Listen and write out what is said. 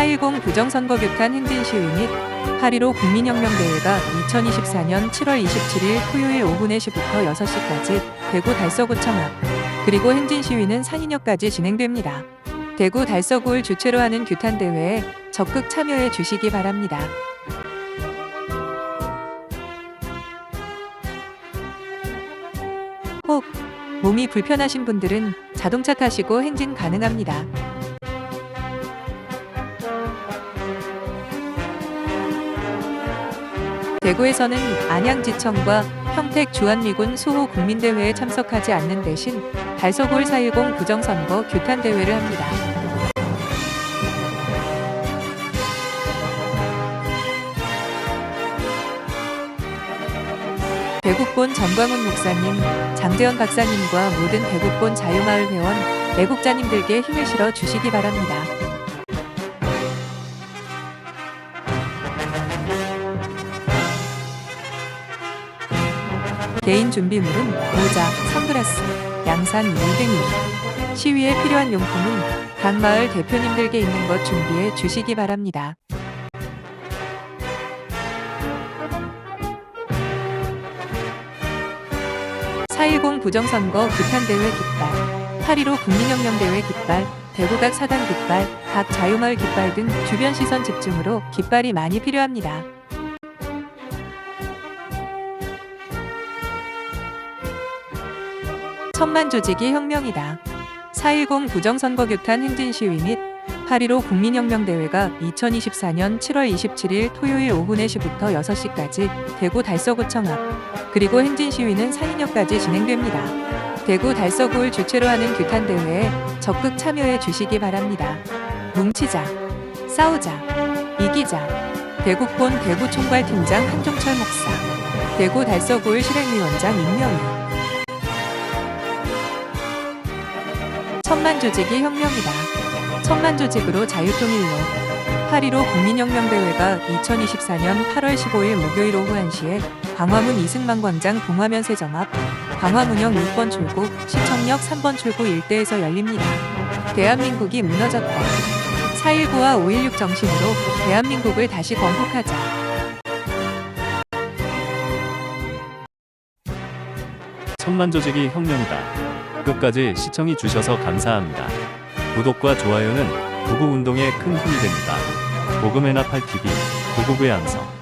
4.10 부정선거 규탄 행진 시위 및8.15 국민혁명대회가 2024년 7월 27일 토요일 오후 4시부터 6시까지 대구 달서구청 앞 그리고 행진 시위는 산인역까지 진행됩니다. 대구 달서구를 주최로 하는 규탄 대회에 적극 참여해 주시기 바랍니다. 혹 몸이 불편하신 분들은 자동차 타시고 행진 가능합니다. 대구에서는 안양지청과 평택 주한미군 수호 국민대회에 참석하지 않는 대신 달서골 4.10 부정선거 규탄대회를 합니다. 대국본 전광훈 목사님, 장재현 박사님과 모든 대국본 자유마을 회원, 애국자님들께 힘을 실어 주시기 바랍니다. 개인 준비물은 모자, 선글라스, 양산, 물 등이 시위에 필요한 용품은 각 마을 대표님들께 있는 것 준비해 주시기 바랍니다. (4.10) 부정선거 규탄대회 깃발 (8.15) 국민혁명대회 깃발 대구각 사당 깃발 각 자유마을 깃발 등 주변 시선 집중으로 깃발이 많이 필요합니다. 천만 조직이 혁명이다. 4.10 부정선거 규탄 행진 시위 및8.15 국민혁명대회가 2024년 7월 27일 토요일 오후 4시부터 6시까지 대구 달서구청 앞 그리고 행진 시위는 산인역까지 진행됩니다. 대구 달서구를 주최로 하는 규탄 대회에 적극 참여해 주시기 바랍니다. 뭉치자, 싸우자, 이기자. 대국본 대구총괄팀장 한종철 목사, 대구 달서구을 실행위원장 임명희. 천만 조직이 혁명이다. 천만 조직으로 자유통일로 8.15 국민혁명대회가 2024년 8월 15일 목요일 오후 1시에 광화문 이승만 광장 동화면 세점 앞 광화문역 6번 출구, 시청역 3번 출구 일대에서 열립니다. 대한민국이 무너졌다. 4.19와 5.16 정신으로 대한민국을 다시 건국하자. 천만 조직이 혁명이다. 끝까지 시청해 주셔서 감사합니다. 구독과 좋아요는 구구운동에 큰 힘이 됩니다. 복음의 나팔 TV 구구구의 암성